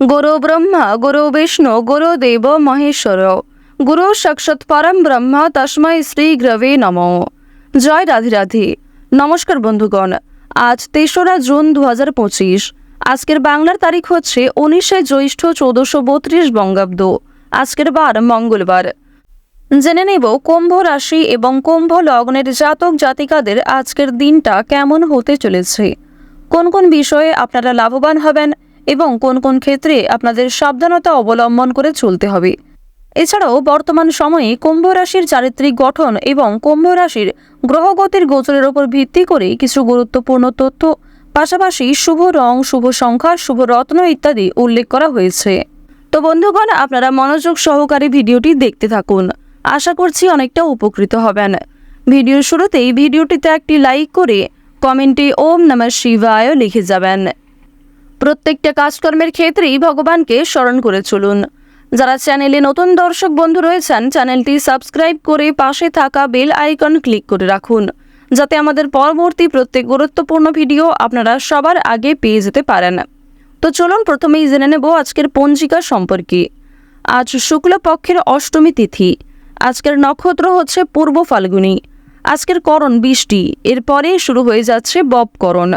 গুরু ব্রহ্মা গুরু বিষ্ণু গুরু দেব মহেশ্বর গুরু সাক্ষাৎ পরম ব্রহ্ম তস্মৈ শ্রী গ্রবে নম জয় রাধে রাধে নমস্কার বন্ধুগণ। আজ তেসরা জুন দু হাজার পঁচিশ। আজকের বাংলার তারিখ হচ্ছে উনিশে জ্যৈষ্ঠ চৌদ্দশো বত্রিশ বঙ্গাব্দ। আজকের বার মঙ্গলবার। জেনে নেব কুম্ভ রাশি এবং কুম্ভ লগ্নের জাতক জাতিকাদের আজকের দিনটা কেমন হতে চলেছে। কোন কোন বিষয়ে আপনারা লাভবান হবেন এবং কোন কোন ক্ষেত্রে আপনাদের সাবধানতা অবলম্বন করে চলতে হবে। এছাড়াও বর্তমান সময়ে কুম্ভ রাশির চারিত্রিক গঠন এবং কুম্ভ রাশির গ্রহগতির গোচরের ওপর ভিত্তি করে কিছু গুরুত্বপূর্ণ তথ্য, পাশাপাশি শুভ রং, শুভ সংখ্যা, শুভ রত্ন ইত্যাদি উল্লেখ করা হয়েছে। তো বন্ধুগণ, আপনারা মনোযোগ সহকারে ভিডিওটি দেখতে থাকুন। আশা করছি অনেকটা উপকৃত হবেন। ভিডিওর শুরুতেই ভিডিওটিতে একটি লাইক করে কমেন্টে ওম নমঃ শিবায় লিখে যাবেন। প্রত্যেকটা কাজকর্মের ক্ষেত্রেই ভগবানকে স্মরণ করে চলুন। যারা চ্যানেলে নতুন দর্শক বন্ধু রয়েছেন, চ্যানেলটি সাবস্ক্রাইব করে পাশে থাকা বেল আইকন ক্লিক করে রাখুন, যাতে আমাদের পরবর্তী প্রত্যেক গুরুত্বপূর্ণ ভিডিও আপনারা সবার আগে পেয়ে যেতে পারেন। তো চলুন প্রথমেই জেনে নেব আজকের পঞ্জিকা সম্পর্কে। আজ শুক্লপক্ষের অষ্টমী তিথি। আজকের নক্ষত্র হচ্ছে পূর্ব ফাল্গুনী। আজকের করণ বৃষ্টি। এরপরে শুরু হয়ে যাচ্ছে ববকরণ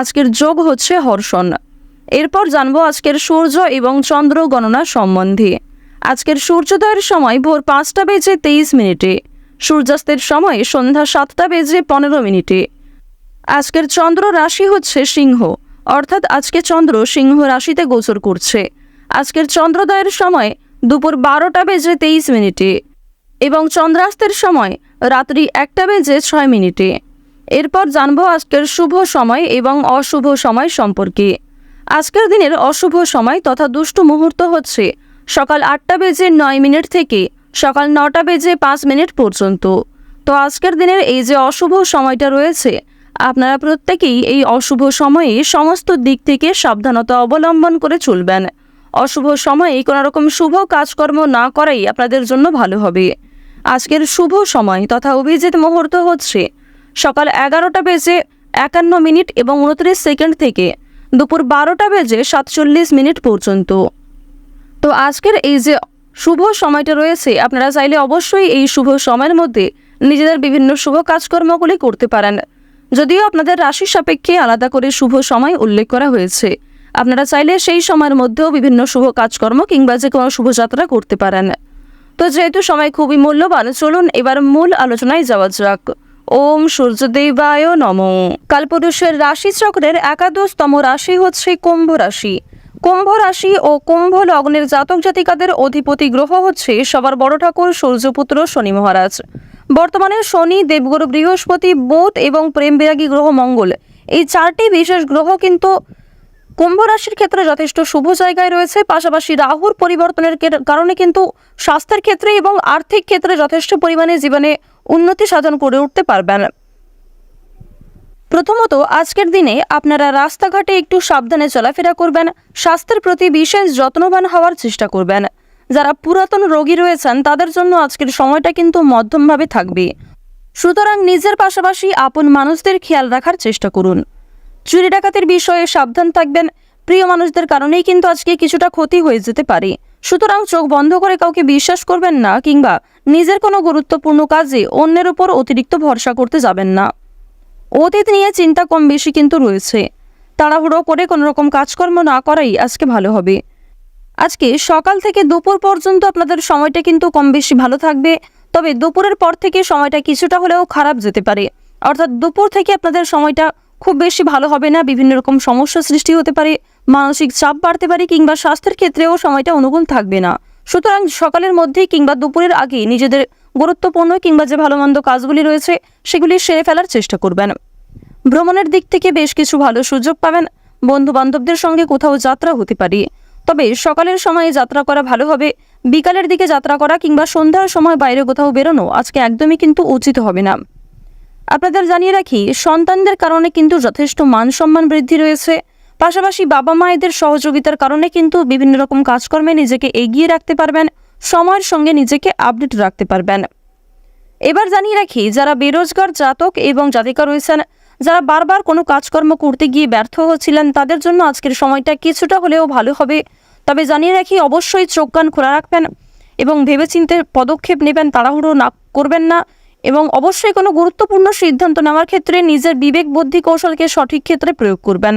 আজকের যোগ হচ্ছে হর্ষণ। এরপর জানব আজকের সূর্য এবং চন্দ্র গণনা সম্বন্ধে। আজকের সূর্যোদয়ের সময় ভোর পাঁচটা বেজে তেইশ মিনিটে, সূর্যাস্তের সময় সন্ধ্যা সাতটা বেজে পনেরো মিনিটে। আজকের চন্দ্র রাশি হচ্ছে সিংহ, অর্থাৎ আজকে চন্দ্র সিংহ রাশিতে গোচর করছে। আজকের চন্দ্রোদয়ের সময় দুপুর বারোটা বেজে তেইশ মিনিটে এবং চন্দ্রাস্তের সময় রাত্রি একটা বেজে ছয় মিনিটে। এরপর জানব আজকের শুভ সময় এবং অশুভ সময় সম্পর্কে। আজকের দিনের অশুভ সময় তথা দুষ্ট মুহূর্ত হচ্ছে সকাল আটটা বেজে নয় মিনিট থেকে সকাল নটা বেজে পাঁচ মিনিট পর্যন্ত। তো আজকের দিনের এই যে অশুভ সময়টা রয়েছে, আপনারা প্রত্যেকেই এই অশুভ সময়ে সমস্ত দিক থেকে সাবধানতা অবলম্বন করে চলবেন। অশুভ সময়ে কোনো রকম শুভ কাজকর্ম না করাই আপনাদের জন্য ভালো হবে। আজকের শুভ সময় তথা অভিজিৎ মুহূর্ত হচ্ছে সকাল এগারোটা বেজে একান্ন মিনিট এবং উনত্রিশ সেকেন্ড থেকে দুপুর বারোটা বেজে সাতচল্লিশ মিনিট পর্যন্ত। তো আজকের এই যে শুভ সময়টা রয়েছে, আপনারা চাইলে অবশ্যই এই শুভ সময়ের মধ্যে নিজেদের বিভিন্ন শুভ কাজকর্মগুলি করতে পারেন। যদিও আপনাদের রাশি সাপেক্ষে আলাদা করে শুভ সময় উল্লেখ করা হয়েছে। আপনারা চাইলে সেই সময়ের মধ্যেও বিভিন্ন শুভ কাজকর্ম কিংবা যে কোনো শুভযাত্রা করতে পারেন। তো যেহেতু সময় খুবই মূল্যবান, চলুন এবার মূল আলোচনায় যাওয়া যাক। ওম সূর্যদেবায় নম। কালপুরুষের রাশি চক্রের একাদশতম রাশি হচ্ছে কুম্ভ রাশি। কুম্ভ রাশি ও কুম্ভ লগ্নের জাতক জাতিকাদের অধিপতি গ্রহ হচ্ছে সবার বড় ঠাকুর সূর্যপুত্র শনি মহারাজ। বর্তমানে শনি, দেবগুরু, বৃহস্পতি, বুধ এবং প্রেম বিরাগী গ্রহ মঙ্গল। এই চারটি বিশেষ গ্রহ কিন্তু কুম্ভ রাশির ক্ষেত্রে যথেষ্ট শুভ জায়গায় রয়েছে। পাশাপাশি রাহুর পরিবর্তনের কারণে কিন্তু স্বাস্থ্যের ক্ষেত্রে এবং আর্থিক ক্ষেত্রে যথেষ্ট পরিমাণে জীবনে উন্নতি সাধন করে উঠতে পারবেন। প্রথমত, আজকের দিনে আপনারা রাস্তাঘাটে একটু সাবধানে চলাফেরা করবেন, স্বাস্থ্যের প্রতি বিশেষ যত্নবান হওয়ার চেষ্টা করবেন। যারা পুরাতন রোগী রয়েছেন, তাদের জন্য আজকের সময়টা কিন্তু মধ্যমভাবে থাকবে। সুতরাং নিজের পাশাপাশি আপন মানুষদের খেয়াল রাখার চেষ্টা করুন। চুরি ডাকাতের বিষয়ে সাবধান থাকবেন। প্রিয় মানুষদের কারণেই কিন্তু আজকে কিছুটা ক্ষতি হয়ে যেতে পারে। সুতরাং চোখ বন্ধ করে কাউকে বিশ্বাস করবেন না কিংবা নিজের কোনো গুরুত্বপূর্ণ কাজে অন্যের উপর অতিরিক্ত ভরসা করতে যাবেন না। অতীত নিয়ে চিন্তা কম বেশি কিন্তু রয়েছে। তাড়াহুড়ো করে কোনো রকম কাজকর্ম না করাই আজকে ভালো হবে। আজকে সকাল থেকে দুপুর পর্যন্ত আপনাদের সময়টা কিন্তু কম বেশি ভালো থাকবে, তবে দুপুরের পর থেকে সময়টা কিছুটা হলেও খারাপ যেতে পারে। অর্থাৎ দুপুর থেকে আপনাদের সময়টা খুব বেশি ভালো হবে না, বিভিন্ন রকম সমস্যা সৃষ্টি হতে পারে। মানসিক চাপ বাড়তে পারে কিংবা স্বাস্থ্যের ক্ষেত্রেও সময়টা অনুকূল থাকবে না। সুতরাং সকালের মধ্যেই কিংবা দুপুরের আগে নিজেদের গুরুত্বপূর্ণ কিংবা যে ভালো মন্দ কাজগুলি রয়েছে, সেগুলি সেরে ফেলার চেষ্টা করবেন। ভ্রমণের দিক থেকে বেশ কিছু ভালো সুযোগ পাবেন। বন্ধু বান্ধবদের সঙ্গে কোথাও যাত্রা হতে পারে। তবে সকালের সময়ে যাত্রা করা ভালো হবে। বিকালের দিকে যাত্রা করা কিংবা সন্ধ্যার সময় বাইরে কোথাও বেরোনো আজকে একদমই কিন্তু উচিত হবে না। আপনাদের জানিয়ে রাখি, সন্তানদের কারণে কিন্তু যথেষ্ট মান সম্মান বৃদ্ধি রয়েছে। পাশাপাশি বাবা মায়েদের সহযোগিতার কারণে কিন্তু বিভিন্ন রকম কাজকর্মে নিজেকে এগিয়ে রাখতে পারবেন, সময়ের সঙ্গে নিজেকে আপডেট রাখতে পারবেন। এবার জানিয়ে রাখি, যারা বেরোজগার জাতক এবং জাতিকা রয়েছেন, যারা বারবার কোনো কাজকর্ম করতে গিয়ে ব্যর্থ হচ্ছিলেন, তাদের জন্য আজকের সময়টা কিছুটা হলেও ভালো হবে। তবে জানিয়ে রাখি, অবশ্যই চোখ কান খোলা রাখবেন এবং ভেবেচিন্তে পদক্ষেপ নেবেন, তাড়াহুড়ো না করবেন না এবং অবশ্যই কোনো গুরুত্বপূর্ণ সিদ্ধান্ত নেওয়ার ক্ষেত্রে নিজের বিবেক বুদ্ধি কৌশলকে সঠিক ক্ষেত্রে প্রয়োগ করবেন।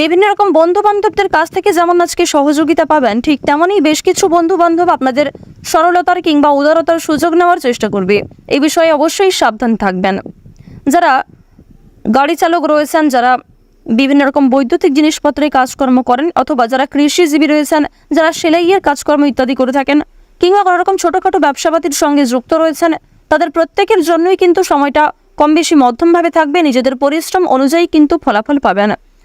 বিভিন্ন রকম বন্ধু বান্ধবদের কাছ থেকে যেমন আজকে সহযোগিতা পাবেন, ঠিক তেমনই বেশ কিছু বন্ধু বান্ধব আপনাদের সরলতার কিংবা উদারতার সুযোগ নেওয়ার চেষ্টা করবে। এই বিষয়ে অবশ্যই সাবধান থাকবেন। যারা গাড়ি চালক রয়েছেন, যারা বিভিন্ন রকম বৈদ্যুতিক জিনিসপত্রে কাজকর্ম করেন অথবা যারা কৃষিজীবী রয়েছেন, যারা সেলাইয়ের কাজকর্ম ইত্যাদি করে থাকেন কিংবা কোনো রকম ছোটোখাটো ব্যবসাপাতির সঙ্গে যুক্ত রয়েছেন, তাদের প্রত্যেকের জন্যই কিন্তু সময়টা কম বেশি মধ্যমভাবে থাকবে। নিজেদের পরিশ্রম অনুযায়ী কিন্তু ফলাফল পাবেন।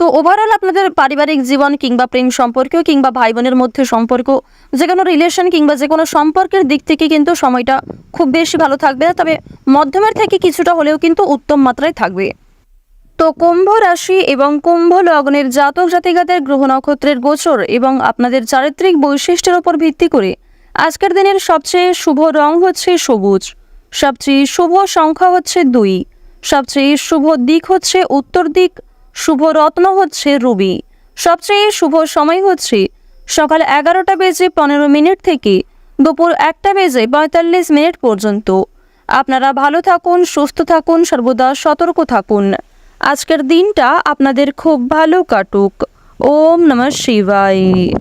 তো ওভারঅল আপনাদের পারিবারিক জীবন কিংবা প্রেম সম্পর্ক কিংবা ভাই বোনের মধ্যে সম্পর্ক, যে কোনো রিলেশন কিংবা যে কোনো সম্পর্কের দিক থেকে কিন্তু সময়টা খুব বেশি ভালো থাকবে তবে মধ্যমের থেকে কিছুটা হলেও কিন্তু উত্তম মাত্রায় থাকবে। তো কুম্ভ রাশি এবং কুম্ভ লগ্নের জাতক জাতিকাদের গ্রহ নক্ষত্রের গোচর এবং আপনাদের চারিত্রিক বৈশিষ্ট্যের উপর ভিত্তি করে আজকের দিনের সবচেয়ে শুভ রং হচ্ছে সবুজ, সবচেয়ে শুভ সংখ্যা হচ্ছে দুই, সবচেয়ে শুভ দিক হচ্ছে উত্তর দিক শুভ রত্ন হচ্ছে রুবি। সবচেয়ে শুভ সময় হচ্ছে সকাল এগারোটা বেজে পনেরো মিনিট থেকে দুপুর একটা বেজে পঁয়তাল্লিশ মিনিট পর্যন্ত। আপনারা ভালো থাকুন, সুস্থ থাকুন, সর্বদা সতর্ক থাকুন। আজকের দিনটা আপনাদের খুব ভালো কাটুক। ওম নমঃ শিবায়।